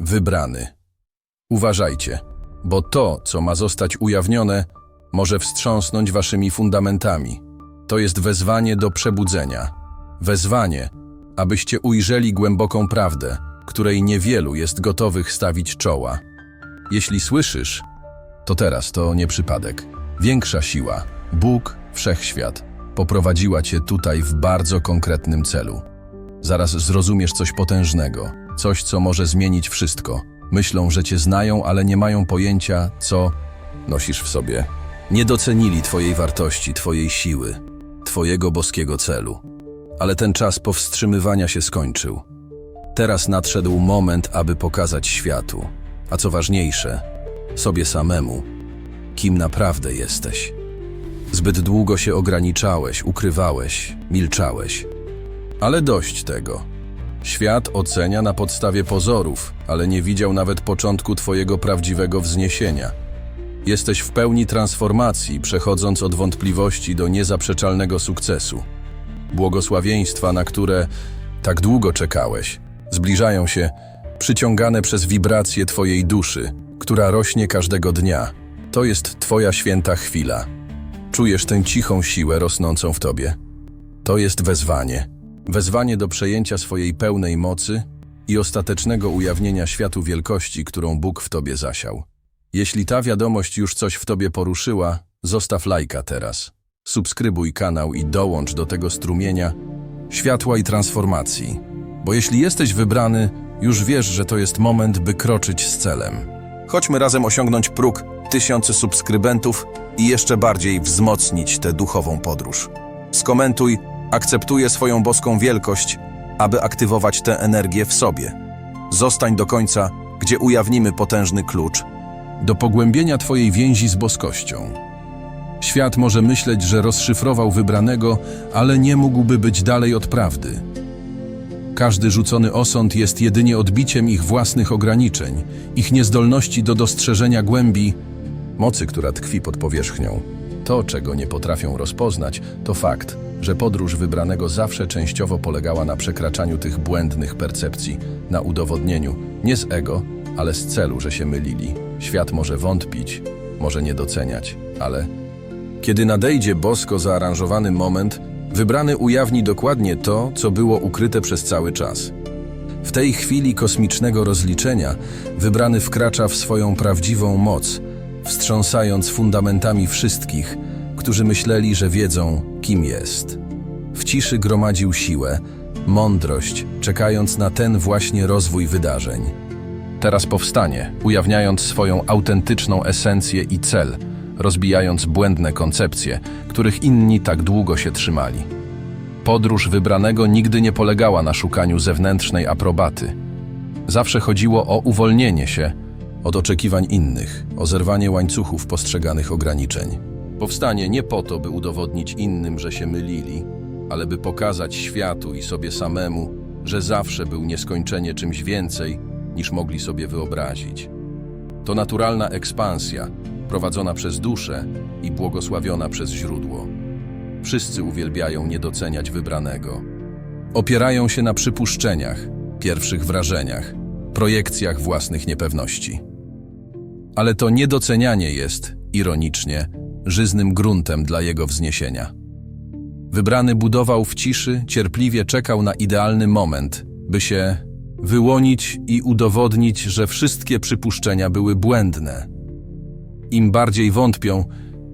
wybrany. Uważajcie, bo to, co ma zostać ujawnione, może wstrząsnąć waszymi fundamentami. To jest wezwanie do przebudzenia. Wezwanie, abyście ujrzeli głęboką prawdę, której niewielu jest gotowych stawić czoła. Jeśli słyszysz, to teraz to nie przypadek. Większa siła, Bóg, Wszechświat, poprowadziła cię tutaj w bardzo konkretnym celu. Zaraz zrozumiesz coś potężnego, coś, co może zmienić wszystko. Myślą, że cię znają, ale nie mają pojęcia, co nosisz w sobie. Nie docenili twojej wartości, twojej siły, twojego boskiego celu. Ale ten czas powstrzymywania się skończył. Teraz nadszedł moment, aby pokazać światu, a co ważniejsze, sobie samemu, kim naprawdę jesteś. Zbyt długo się ograniczałeś, ukrywałeś, milczałeś. Ale dość tego. Świat ocenia na podstawie pozorów, ale nie widział nawet początku Twojego prawdziwego wzniesienia. Jesteś w pełni transformacji, przechodząc od wątpliwości do niezaprzeczalnego sukcesu. Błogosławieństwa, na które tak długo czekałeś, zbliżają się, przyciągane przez wibracje Twojej duszy, która rośnie każdego dnia. To jest Twoja święta chwila. Czujesz tę cichą siłę rosnącą w Tobie. To jest wezwanie. Wezwanie do przejęcia swojej pełnej mocy i ostatecznego ujawnienia światu wielkości, którą Bóg w Tobie zasiał. Jeśli ta wiadomość już coś w Tobie poruszyła, zostaw lajka teraz. Subskrybuj kanał i dołącz do tego strumienia światła i transformacji. Bo jeśli jesteś wybrany, już wiesz, że to jest moment, by kroczyć z celem. Chodźmy razem osiągnąć próg tysiące subskrybentów i jeszcze bardziej wzmocnić tę duchową podróż. Skomentuj, akceptuję swoją boską wielkość, aby aktywować tę energię w sobie. Zostań do końca, gdzie ujawnimy potężny klucz do pogłębienia Twojej więzi z boskością. Świat może myśleć, że rozszyfrował wybranego, ale nie mógłby być dalej od prawdy. Każdy rzucony osąd jest jedynie odbiciem ich własnych ograniczeń, ich niezdolności do dostrzeżenia głębi, mocy, która tkwi pod powierzchnią. To, czego nie potrafią rozpoznać, to fakt, że podróż wybranego zawsze częściowo polegała na przekraczaniu tych błędnych percepcji, na udowodnieniu, nie z ego, ale z celu, że się mylili. Świat może wątpić, może nie doceniać, ale kiedy nadejdzie bosko zaaranżowany moment, wybrany ujawni dokładnie to, co było ukryte przez cały czas. W tej chwili kosmicznego rozliczenia wybrany wkracza w swoją prawdziwą moc, wstrząsając fundamentami wszystkich, którzy myśleli, że wiedzą, kim jest. W ciszy gromadził siłę, mądrość, czekając na ten właśnie rozwój wydarzeń. Teraz powstanie, ujawniając swoją autentyczną esencję i cel, rozbijając błędne koncepcje, których inni tak długo się trzymali. Podróż wybranego nigdy nie polegała na szukaniu zewnętrznej aprobaty. Zawsze chodziło o uwolnienie się od oczekiwań innych, o zerwanie łańcuchów postrzeganych ograniczeń. Powstanie nie po to, by udowodnić innym, że się mylili, ale by pokazać światu i sobie samemu, że zawsze był nieskończenie czymś więcej, niż mogli sobie wyobrazić. To naturalna ekspansja, prowadzona przez duszę i błogosławiona przez źródło. Wszyscy uwielbiają nie doceniać wybranego. Opierają się na przypuszczeniach, pierwszych wrażeniach, projekcjach własnych niepewności. Ale to niedocenianie jest, ironicznie, żyznym gruntem dla jego wzniesienia. Wybrany budował w ciszy, cierpliwie czekał na idealny moment, by się wyłonić i udowodnić, że wszystkie przypuszczenia były błędne. Im bardziej wątpią,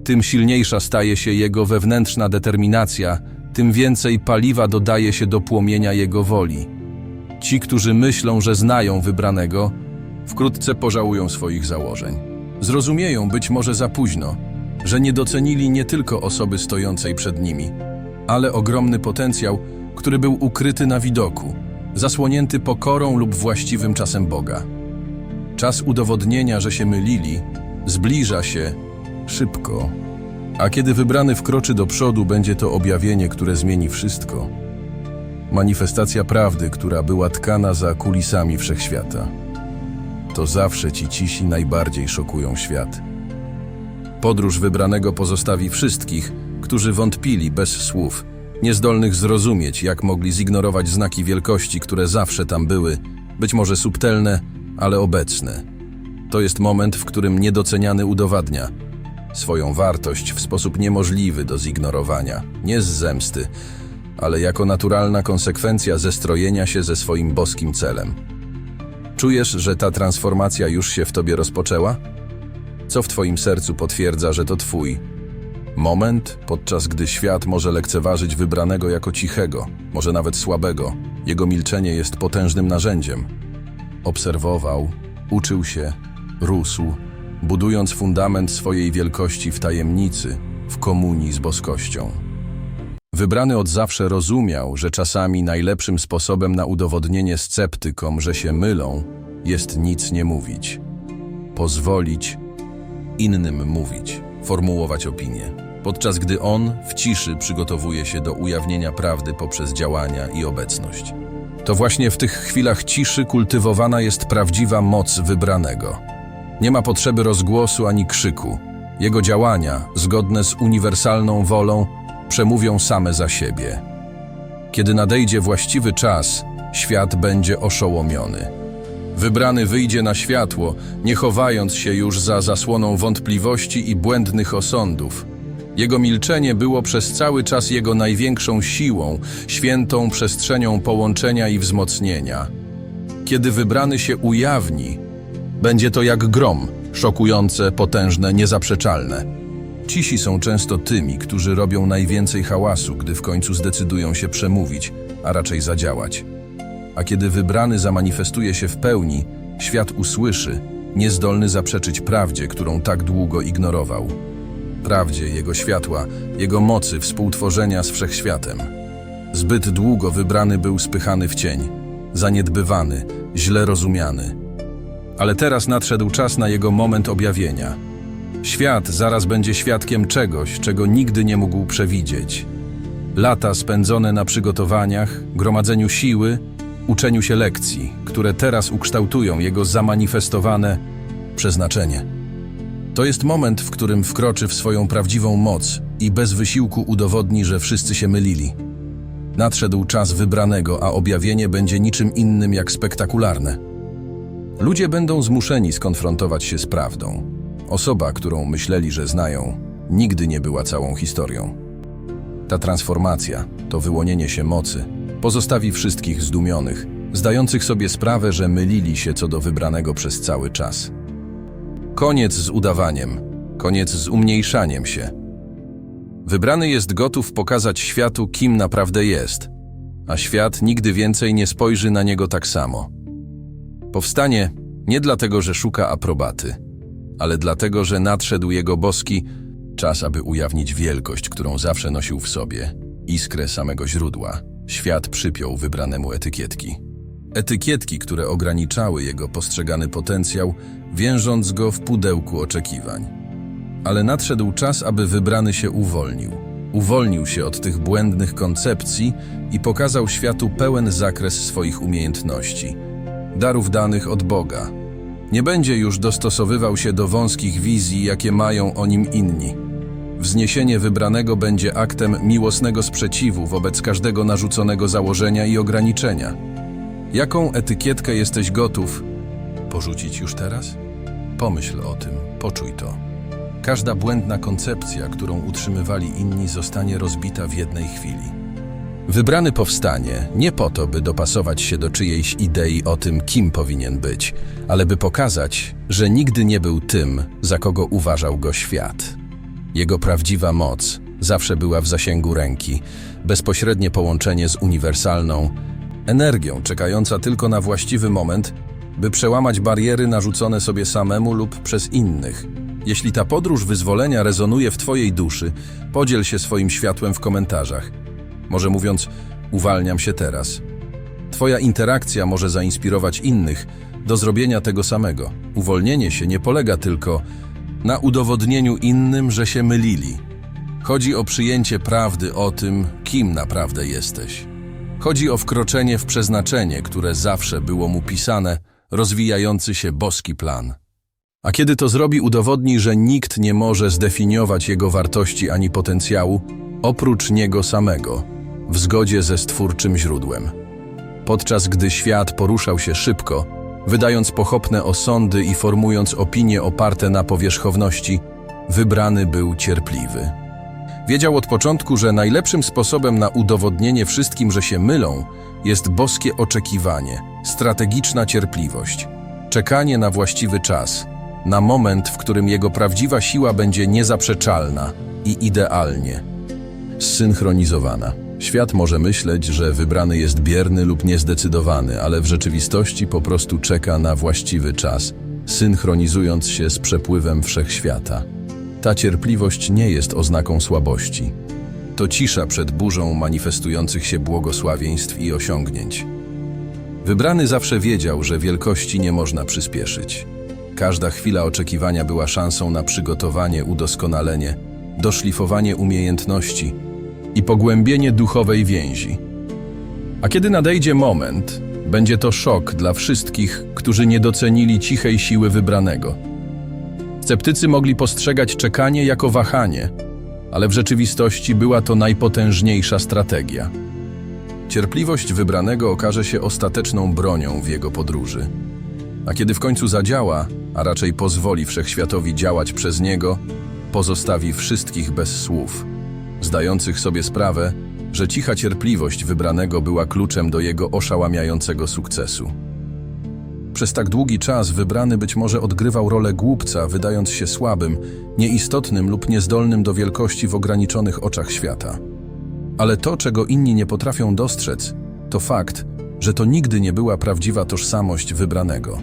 tym silniejsza staje się jego wewnętrzna determinacja, tym więcej paliwa dodaje się do płomienia jego woli. Ci, którzy myślą, że znają wybranego, wkrótce pożałują swoich założeń. Zrozumieją być może za późno, że nie docenili nie tylko osoby stojącej przed nimi, ale ogromny potencjał, który był ukryty na widoku, zasłonięty pokorą lub właściwym czasem Boga. Czas udowodnienia, że się mylili, zbliża się szybko. A kiedy wybrany wkroczy do przodu, będzie to objawienie, które zmieni wszystko. Manifestacja prawdy, która była tkana za kulisami wszechświata. To zawsze ci cisi najbardziej szokują świat. Podróż wybranego pozostawi wszystkich, którzy wątpili bez słów, niezdolnych zrozumieć, jak mogli zignorować znaki wielkości, które zawsze tam były, być może subtelne, ale obecny. To jest moment, w którym niedoceniany udowadnia swoją wartość w sposób niemożliwy do zignorowania, nie z zemsty, ale jako naturalna konsekwencja zestrojenia się ze swoim boskim celem. Czujesz, że ta transformacja już się w tobie rozpoczęła? Co w twoim sercu potwierdza, że to twój moment, podczas gdy świat może lekceważyć wybranego jako cichego, może nawet słabego? Jego milczenie jest potężnym narzędziem. Obserwował, uczył się, rósł, budując fundament swojej wielkości w tajemnicy, w komunii z boskością. Wybrany od zawsze rozumiał, że czasami najlepszym sposobem na udowodnienie sceptykom, że się mylą, jest nic nie mówić. Pozwolić innym mówić, formułować opinie, podczas gdy on w ciszy przygotowuje się do ujawnienia prawdy poprzez działania i obecność. To właśnie w tych chwilach ciszy kultywowana jest prawdziwa moc wybranego. Nie ma potrzeby rozgłosu ani krzyku. Jego działania, zgodne z uniwersalną wolą, przemówią same za siebie. Kiedy nadejdzie właściwy czas, świat będzie oszołomiony. Wybrany wyjdzie na światło, nie chowając się już za zasłoną wątpliwości i błędnych osądów. Jego milczenie było przez cały czas jego największą siłą, świętą przestrzenią połączenia i wzmocnienia. Kiedy wybrany się ujawni, będzie to jak grom, szokujące, potężne, niezaprzeczalne. Cisi są często tymi, którzy robią najwięcej hałasu, gdy w końcu zdecydują się przemówić, a raczej zadziałać. A kiedy wybrany zamanifestuje się w pełni, świat usłyszy, niezdolny zaprzeczyć prawdzie, którą tak długo ignorował. Prawdzie jego światła, jego mocy współtworzenia z wszechświatem. Zbyt długo wybrany był spychany w cień, zaniedbywany, źle rozumiany. Ale teraz nadszedł czas na jego moment objawienia. Świat zaraz będzie świadkiem czegoś, czego nigdy nie mógł przewidzieć. Lata spędzone na przygotowaniach, gromadzeniu siły, uczeniu się lekcji, które teraz ukształtują jego zamanifestowane przeznaczenie. To jest moment, w którym wkroczy w swoją prawdziwą moc i bez wysiłku udowodni, że wszyscy się mylili. Nadszedł czas wybranego, a objawienie będzie niczym innym jak spektakularne. Ludzie będą zmuszeni skonfrontować się z prawdą. Osoba, którą myśleli, że znają, nigdy nie była całą historią. Ta transformacja, to wyłonienie się mocy, pozostawi wszystkich zdumionych, zdających sobie sprawę, że mylili się co do wybranego przez cały czas. Koniec z udawaniem, koniec z umniejszaniem się. Wybrany jest gotów pokazać światu, kim naprawdę jest, a świat nigdy więcej nie spojrzy na niego tak samo. Powstanie nie dlatego, że szuka aprobaty, ale dlatego, że nadszedł jego boski czas, aby ujawnić wielkość, którą zawsze nosił w sobie, iskrę samego źródła. Świat przypiął wybranemu etykietki. Etykietki, które ograniczały jego postrzegany potencjał, wiążąc go w pudełku oczekiwań. Ale nadszedł czas, aby wybrany się uwolnił. Uwolnił się od tych błędnych koncepcji i pokazał światu pełen zakres swoich umiejętności, darów danych od Boga. Nie będzie już dostosowywał się do wąskich wizji, jakie mają o nim inni. Wzniesienie wybranego będzie aktem miłosnego sprzeciwu wobec każdego narzuconego założenia i ograniczenia. Jaką etykietkę jesteś gotów porzucić już teraz? Pomyśl o tym, poczuj to. Każda błędna koncepcja, którą utrzymywali inni, zostanie rozbita w jednej chwili. Wybrany powstanie nie po to, by dopasować się do czyjejś idei o tym, kim powinien być, ale by pokazać, że nigdy nie był tym, za kogo uważał go świat. Jego prawdziwa moc zawsze była w zasięgu ręki, bezpośrednie połączenie z uniwersalną energią, czekająca tylko na właściwy moment, by przełamać bariery narzucone sobie samemu lub przez innych. Jeśli ta podróż wyzwolenia rezonuje w Twojej duszy, podziel się swoim światłem w komentarzach. Może mówiąc, uwalniam się teraz. Twoja interakcja może zainspirować innych do zrobienia tego samego. Uwolnienie się nie polega tylko na udowodnieniu innym, że się mylili. Chodzi o przyjęcie prawdy o tym, kim naprawdę jesteś. Chodzi o wkroczenie w przeznaczenie, które zawsze było mu pisane, rozwijający się boski plan. A kiedy to zrobi, udowodni, że nikt nie może zdefiniować jego wartości ani potencjału, oprócz niego samego, w zgodzie ze stwórczym źródłem. Podczas gdy świat poruszał się szybko, Wydając pochopne osądy i formując opinie oparte na powierzchowności, wybrany był cierpliwy. Wiedział od początku, że najlepszym sposobem na udowodnienie wszystkim, że się mylą, jest boskie oczekiwanie, strategiczna cierpliwość, czekanie na właściwy czas, na moment, w którym jego prawdziwa siła będzie niezaprzeczalna i idealnie zsynchronizowana. Świat może myśleć, że wybrany jest bierny lub niezdecydowany, ale w rzeczywistości po prostu czeka na właściwy czas, synchronizując się z przepływem wszechświata. Ta cierpliwość nie jest oznaką słabości. To cisza przed burzą manifestujących się błogosławieństw i osiągnięć. Wybrany zawsze wiedział, że wielkości nie można przyspieszyć. Każda chwila oczekiwania była szansą na przygotowanie, udoskonalenie, doszlifowanie umiejętności i pogłębienie duchowej więzi. A kiedy nadejdzie moment, będzie to szok dla wszystkich, którzy nie docenili cichej siły wybranego. Sceptycy mogli postrzegać czekanie jako wahanie, ale w rzeczywistości była to najpotężniejsza strategia. Cierpliwość wybranego okaże się ostateczną bronią w jego podróży. A kiedy w końcu zadziała, a raczej pozwoli wszechświatowi działać przez niego, pozostawi wszystkich bez słów, zdających sobie sprawę, że cicha cierpliwość wybranego była kluczem do jego oszałamiającego sukcesu. Przez tak długi czas wybrany być może odgrywał rolę głupca, wydając się słabym, nieistotnym lub niezdolnym do wielkości w ograniczonych oczach świata. Ale to, czego inni nie potrafią dostrzec, to fakt, że to nigdy nie była prawdziwa tożsamość wybranego.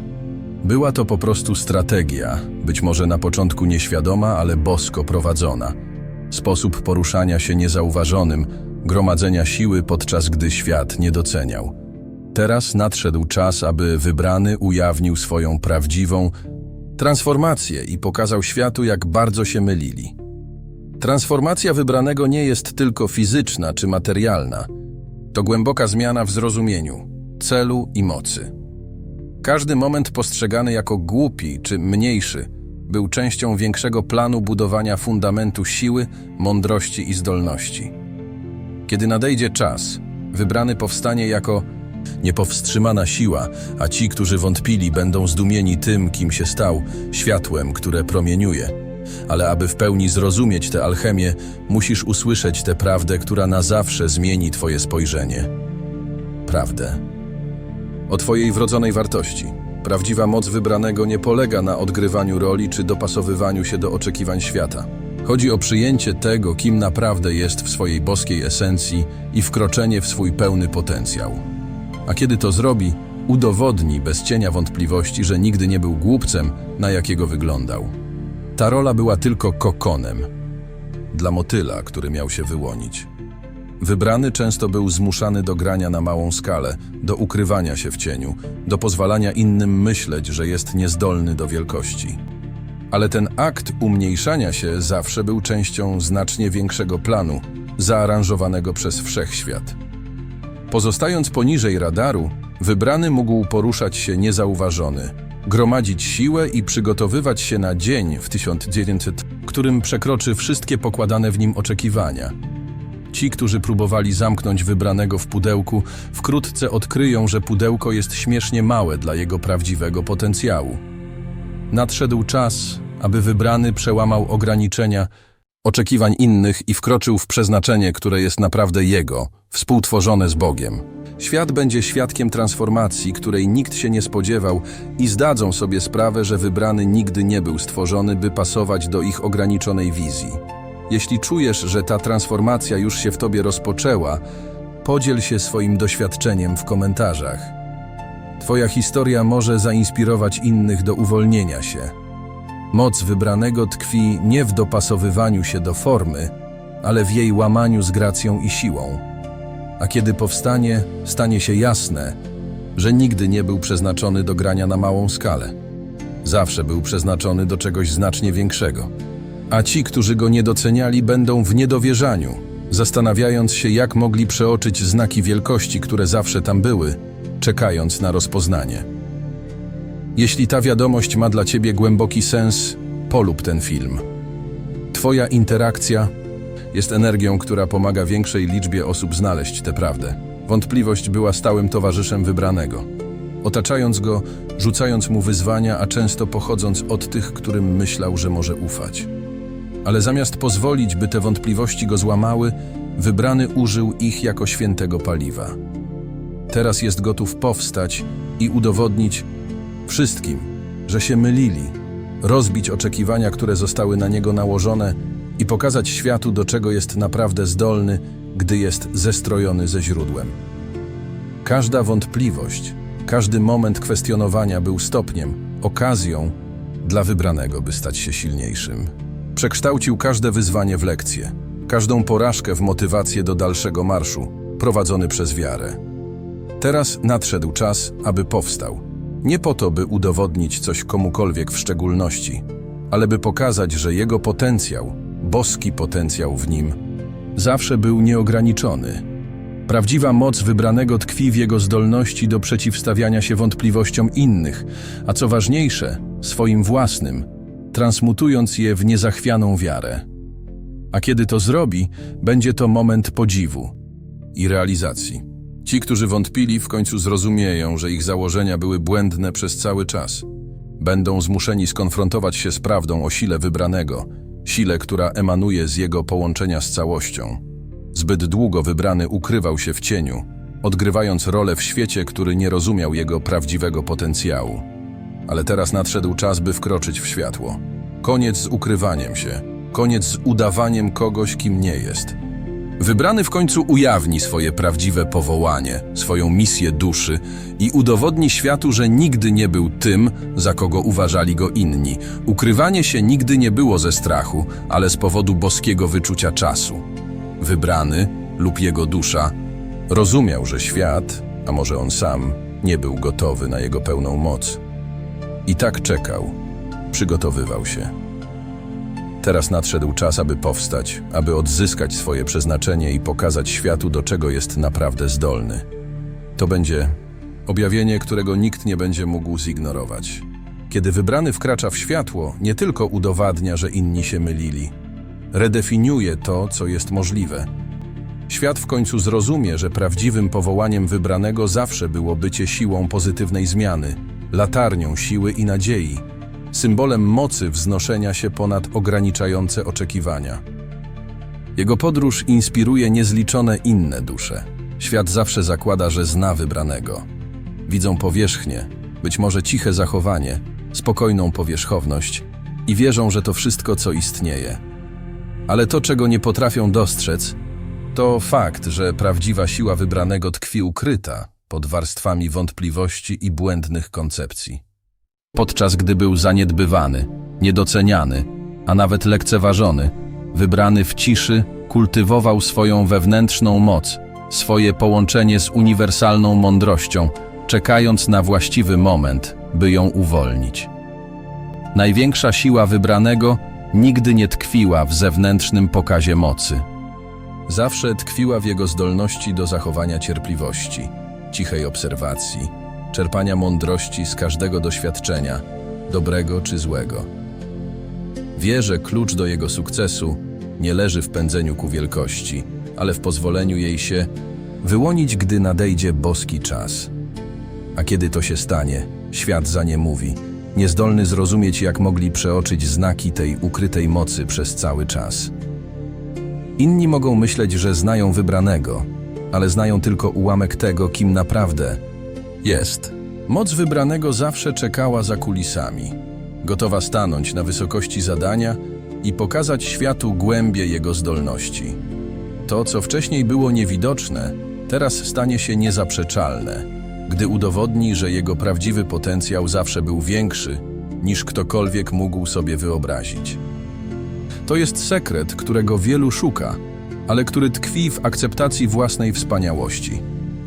Była to po prostu strategia, być może na początku nieświadoma, ale bosko prowadzona. Sposób poruszania się niezauważonym, gromadzenia siły podczas gdy świat nie doceniał. Teraz nadszedł czas, aby wybrany ujawnił swoją prawdziwą transformację i pokazał światu, jak bardzo się mylili. Transformacja wybranego nie jest tylko fizyczna czy materialna. To głęboka zmiana w zrozumieniu, celu i mocy. Każdy moment postrzegany jako głupi czy mniejszy był częścią większego planu budowania fundamentu siły, mądrości i zdolności. Kiedy nadejdzie czas, wybrany powstanie jako niepowstrzymana siła, a ci, którzy wątpili, będą zdumieni tym, kim się stał, światłem, które promieniuje. Ale aby w pełni zrozumieć tę alchemię, musisz usłyszeć tę prawdę, która na zawsze zmieni Twoje spojrzenie. Prawdę o Twojej wrodzonej wartości. Prawdziwa moc wybranego nie polega na odgrywaniu roli czy dopasowywaniu się do oczekiwań świata. Chodzi o przyjęcie tego, kim naprawdę jest w swojej boskiej esencji i wkroczenie w swój pełny potencjał. A kiedy to zrobi, udowodni bez cienia wątpliwości, że nigdy nie był głupcem, na jakiego wyglądał. Ta rola była tylko kokonem dla motyla, który miał się wyłonić. Wybrany często był zmuszany do grania na małą skalę, do ukrywania się w cieniu, do pozwalania innym myśleć, że jest niezdolny do wielkości. Ale ten akt umniejszania się zawsze był częścią znacznie większego planu, zaaranżowanego przez wszechświat. Pozostając poniżej radaru, wybrany mógł poruszać się niezauważony, gromadzić siłę i przygotowywać się na dzień w 1900, którym przekroczy wszystkie pokładane w nim oczekiwania. Ci, którzy próbowali zamknąć wybranego w pudełku, wkrótce odkryją, że pudełko jest śmiesznie małe dla jego prawdziwego potencjału. Nadszedł czas, aby wybrany przełamał ograniczenia oczekiwań innych i wkroczył w przeznaczenie, które jest naprawdę jego, współtworzone z Bogiem. Świat będzie świadkiem transformacji, której nikt się nie spodziewał i zdadzą sobie sprawę, że wybrany nigdy nie był stworzony, by pasować do ich ograniczonej wizji. Jeśli czujesz, że ta transformacja już się w tobie rozpoczęła, podziel się swoim doświadczeniem w komentarzach. Twoja historia może zainspirować innych do uwolnienia się. Moc wybranego tkwi nie w dopasowywaniu się do formy, ale w jej łamaniu z gracją i siłą. A kiedy powstanie, stanie się jasne, że nigdy nie był przeznaczony do grania na małą skalę. Zawsze był przeznaczony do czegoś znacznie większego. A ci, którzy go nie doceniali, będą w niedowierzaniu, zastanawiając się, jak mogli przeoczyć znaki wielkości, które zawsze tam były, czekając na rozpoznanie. Jeśli ta wiadomość ma dla ciebie głęboki sens, polub ten film. Twoja interakcja jest energią, która pomaga większej liczbie osób znaleźć tę prawdę. Wątpliwość była stałym towarzyszem wybranego. otaczając go, rzucając mu wyzwania, a często pochodząc od tych, którym myślał, że może ufać. Ale zamiast pozwolić, by te wątpliwości go złamały, wybrany użył ich jako świętego paliwa. Teraz jest gotów powstać i udowodnić wszystkim, że się mylili, rozbić oczekiwania, które zostały na niego nałożone i pokazać światu, do czego jest naprawdę zdolny, gdy jest zestrojony ze źródłem. Każda wątpliwość, każdy moment kwestionowania był stopniem, okazją dla wybranego, by stać się silniejszym. Przekształcił każde wyzwanie w lekcję, każdą porażkę w motywację do dalszego marszu, prowadzony przez wiarę. Teraz nadszedł czas, aby powstał. Nie po to, by udowodnić coś komukolwiek w szczególności, ale by pokazać, że jego potencjał, boski potencjał w nim, zawsze był nieograniczony. Prawdziwa moc wybranego tkwi w jego zdolności do przeciwstawiania się wątpliwościom innych, a co ważniejsze, swoim własnym, transmutując je w niezachwianą wiarę. A kiedy to zrobi, będzie to moment podziwu i realizacji. Ci, którzy wątpili, w końcu zrozumieją, że ich założenia były błędne przez cały czas. Będą zmuszeni skonfrontować się z prawdą o sile wybranego, sile, która emanuje z jego połączenia z całością. Zbyt długo wybrany ukrywał się w cieniu, odgrywając rolę w świecie, który nie rozumiał jego prawdziwego potencjału. Ale teraz nadszedł czas, by wkroczyć w światło. Koniec z ukrywaniem się, koniec z udawaniem kogoś, kim nie jest. Wybrany w końcu ujawni swoje prawdziwe powołanie, swoją misję duszy i udowodni światu, że nigdy nie był tym, za kogo uważali go inni. Ukrywanie się nigdy nie było ze strachu, ale z powodu boskiego wyczucia czasu. Wybrany lub jego dusza rozumiał, że świat, a może on sam, nie był gotowy na jego pełną moc. I tak czekał, przygotowywał się. Teraz nadszedł czas, aby powstać, aby odzyskać swoje przeznaczenie i pokazać światu, do czego jest naprawdę zdolny. To będzie objawienie, którego nikt nie będzie mógł zignorować. Kiedy wybrany wkracza w światło, nie tylko udowadnia, że inni się mylili, redefiniuje to, co jest możliwe. Świat w końcu zrozumie, że prawdziwym powołaniem wybranego zawsze było bycie siłą pozytywnej zmiany, latarnią siły i nadziei, symbolem mocy wznoszenia się ponad ograniczające oczekiwania. Jego podróż inspiruje niezliczone inne dusze. Świat zawsze zakłada, że zna wybranego. Widzą powierzchnię, być może ciche zachowanie, spokojną powierzchowność i wierzą, że to wszystko, co istnieje. Ale to, czego nie potrafią dostrzec, to fakt, że prawdziwa siła wybranego tkwi ukryta pod warstwami wątpliwości i błędnych koncepcji podczas gdy był zaniedbywany, niedoceniany, a nawet lekceważony, wybrany w ciszy, kultywował swoją wewnętrzną moc, swoje połączenie z uniwersalną mądrością, czekając na właściwy moment, by ją uwolnić. Największa siła wybranego nigdy nie tkwiła w zewnętrznym pokazie mocy. Zawsze tkwiła w jego zdolności do zachowania cierpliwości, cichej obserwacji, czerpania mądrości z każdego doświadczenia, dobrego czy złego. Wie, że klucz do jego sukcesu nie leży w pędzeniu ku wielkości, ale w pozwoleniu jej się wyłonić, gdy nadejdzie boski czas. A kiedy to się stanie, świat za nie mówi, niezdolny zrozumieć, jak mogli przeoczyć znaki tej ukrytej mocy przez cały czas. Inni mogą myśleć, że znają wybranego, ale znają tylko ułamek tego, kim naprawdę jest. Moc wybranego zawsze czekała za kulisami, gotowa stanąć na wysokości zadania i pokazać światu głębie jego zdolności. To, co wcześniej było niewidoczne, teraz stanie się niezaprzeczalne, gdy udowodni, że jego prawdziwy potencjał zawsze był większy, niż ktokolwiek mógł sobie wyobrazić. To jest sekret, którego wielu szuka, ale który tkwi w akceptacji własnej wspaniałości.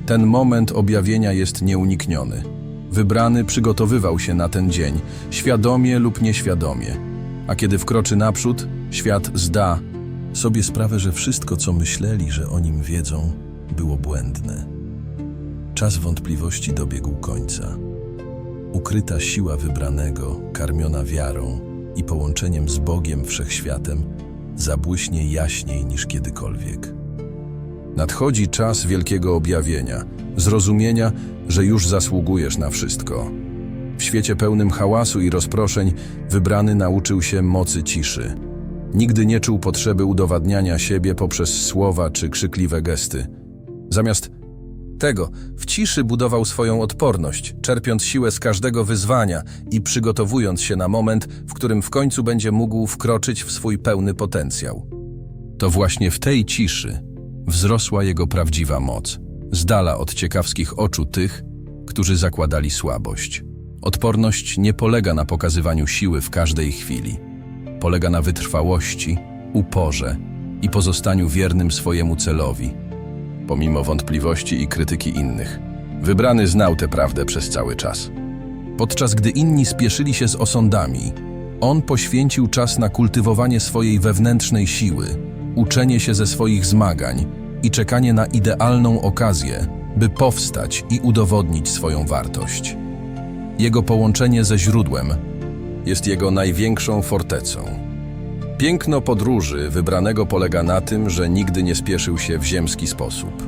Ten moment objawienia jest nieunikniony. Wybrany przygotowywał się na ten dzień, świadomie lub nieświadomie. A kiedy wkroczy naprzód, świat zda sobie sprawę, że wszystko, co myśleli, że o nim wiedzą, było błędne. Czas wątpliwości dobiegł końca. Ukryta siła wybranego, karmiona wiarą i połączeniem z Bogiem Wszechświatem, zabłyśnie jaśniej niż kiedykolwiek. Nadchodzi czas wielkiego objawienia, zrozumienia, że już zasługujesz na wszystko. W świecie pełnym hałasu i rozproszeń wybrany nauczył się mocy ciszy. Nigdy nie czuł potrzeby udowadniania siebie poprzez słowa czy krzykliwe gesty. Zamiast tego w ciszy budował swoją odporność, czerpiąc siłę z każdego wyzwania i przygotowując się na moment, w którym w końcu będzie mógł wkroczyć w swój pełny potencjał. To właśnie w tej ciszy wzrosła jego prawdziwa moc, z dala od ciekawskich oczu tych, którzy zakładali słabość. Odporność nie polega na pokazywaniu siły w każdej chwili. Polega na wytrwałości, uporze i pozostaniu wiernym swojemu celowi, pomimo wątpliwości i krytyki innych. Wybrany znał tę prawdę przez cały czas. Podczas gdy inni spieszyli się z osądami, on poświęcił czas na kultywowanie swojej wewnętrznej siły, uczenie się ze swoich zmagań i czekanie na idealną okazję, by powstać i udowodnić swoją wartość. Jego połączenie ze źródłem jest jego największą fortecą. Piękno podróży wybranego polega na tym, że nigdy nie spieszył się w ziemski sposób.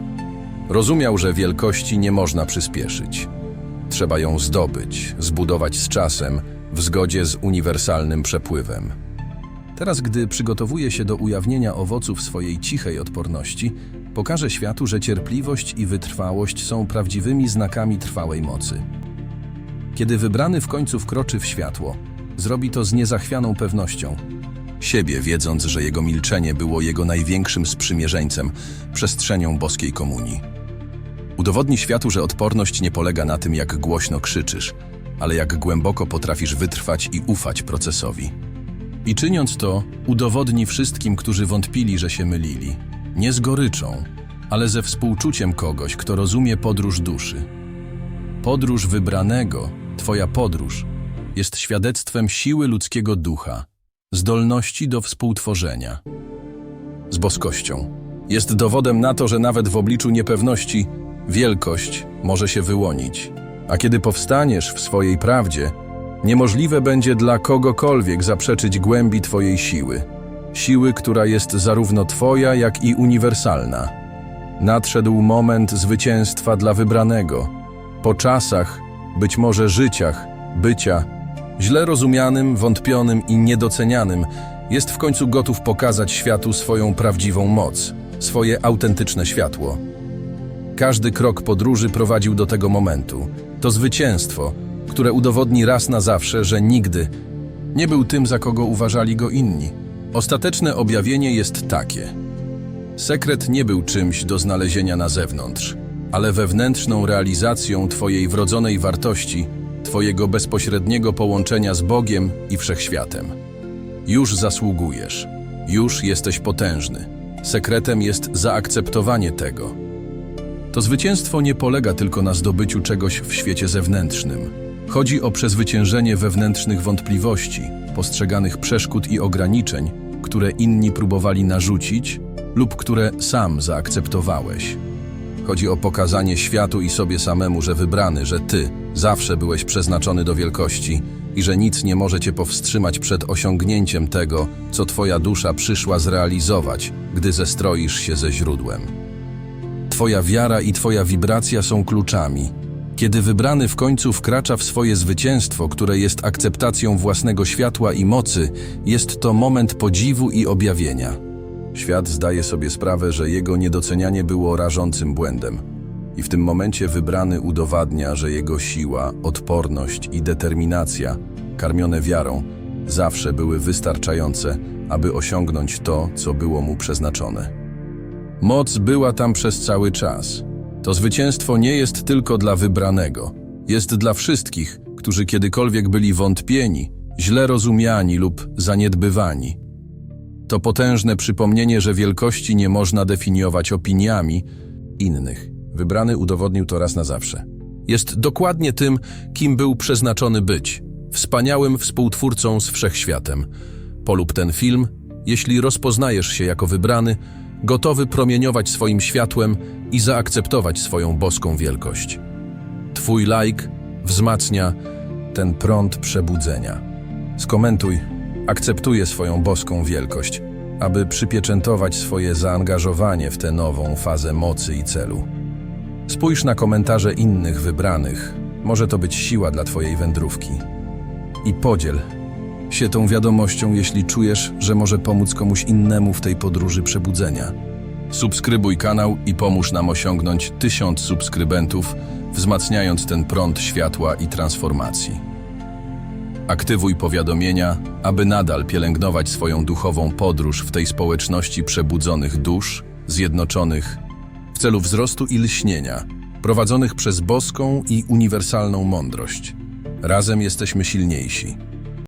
Rozumiał, że wielkości nie można przyspieszyć. Trzeba ją zdobyć, zbudować z czasem, w zgodzie z uniwersalnym przepływem. Teraz, gdy przygotowuje się do ujawnienia owoców swojej cichej odporności, pokaże światu, że cierpliwość i wytrwałość są prawdziwymi znakami trwałej mocy. Kiedy wybrany w końcu wkroczy w światło, zrobi to z niezachwianą pewnością. Siebie wiedząc, że jego milczenie było jego największym sprzymierzeńcem, przestrzenią boskiej komunii. Udowodni światu, że odporność nie polega na tym, jak głośno krzyczysz, ale jak głęboko potrafisz wytrwać i ufać procesowi. I czyniąc to, udowodni wszystkim, którzy wątpili, że się mylili. Nie z goryczą, ale ze współczuciem kogoś, kto rozumie podróż duszy. Podróż wybranego, Twoja podróż, jest świadectwem siły ludzkiego ducha, zdolności do współtworzenia. Z boskością. Jest dowodem na to, że nawet w obliczu niepewności wielkość może się wyłonić. A kiedy powstaniesz w swojej prawdzie, niemożliwe będzie dla kogokolwiek zaprzeczyć głębi Twojej siły. Siły, która jest zarówno Twoja, jak i uniwersalna. Nadszedł moment zwycięstwa dla wybranego. Po czasach, być może życiach, bycia, źle rozumianym, wątpionym i niedocenianym, jest w końcu gotów pokazać światu swoją prawdziwą moc, swoje autentyczne światło. Każdy krok podróży prowadził do tego momentu. To zwycięstwo, które udowodni raz na zawsze, że nigdy nie był tym, za kogo uważali go inni. Ostateczne objawienie jest takie. Sekret nie był czymś do znalezienia na zewnątrz, ale wewnętrzną realizacją Twojej wrodzonej wartości, Twojego bezpośredniego połączenia z Bogiem i wszechświatem. Już zasługujesz, już jesteś potężny. Sekretem jest zaakceptowanie tego. To zwycięstwo nie polega tylko na zdobyciu czegoś w świecie zewnętrznym. Chodzi o przezwyciężenie wewnętrznych wątpliwości, postrzeganych przeszkód i ograniczeń, które inni próbowali narzucić lub które sam zaakceptowałeś. Chodzi o pokazanie światu i sobie samemu, że wybrany, że ty zawsze byłeś przeznaczony do wielkości i że nic nie może cię powstrzymać przed osiągnięciem tego, co twoja dusza przyszła zrealizować, gdy zestroisz się ze źródłem. Twoja wiara i Twoja wibracja są kluczami. Kiedy wybrany w końcu wkracza w swoje zwycięstwo, które jest akceptacją własnego światła i mocy, jest to moment podziwu i objawienia. Świat zdaje sobie sprawę, że jego niedocenianie było rażącym błędem. I w tym momencie wybrany udowadnia, że jego siła, odporność i determinacja, karmione wiarą, zawsze były wystarczające, aby osiągnąć to, co było mu przeznaczone. Moc była tam przez cały czas. To zwycięstwo nie jest tylko dla wybranego, jest dla wszystkich, którzy kiedykolwiek byli wątpieni, źle rozumiani lub zaniedbywani. To potężne przypomnienie, że wielkości nie można definiować opiniami innych. Wybrany udowodnił to raz na zawsze. Jest dokładnie tym, kim był przeznaczony być wspaniałym współtwórcą z wszechświatem. Polub ten film, jeśli rozpoznajesz się jako wybrany, gotowy promieniować swoim światłem i zaakceptować swoją boską wielkość. Twój like wzmacnia ten prąd przebudzenia. Skomentuj, akceptuję swoją boską wielkość. aby przypieczętować swoje zaangażowanie w tę nową fazę mocy i celu. Spójrz na komentarze innych wybranych, może to być siła dla Twojej wędrówki. I podziel się tą wiadomością, jeśli czujesz, że może pomóc komuś innemu w tej podróży przebudzenia. Subskrybuj kanał i pomóż nam osiągnąć tysiąc subskrybentów, wzmacniając ten prąd światła i transformacji. Aktywuj powiadomienia, aby nadal pielęgnować swoją duchową podróż w tej społeczności przebudzonych dusz, zjednoczonych w celu wzrostu i lśnienia, prowadzonych przez boską i uniwersalną mądrość. Razem jesteśmy silniejsi.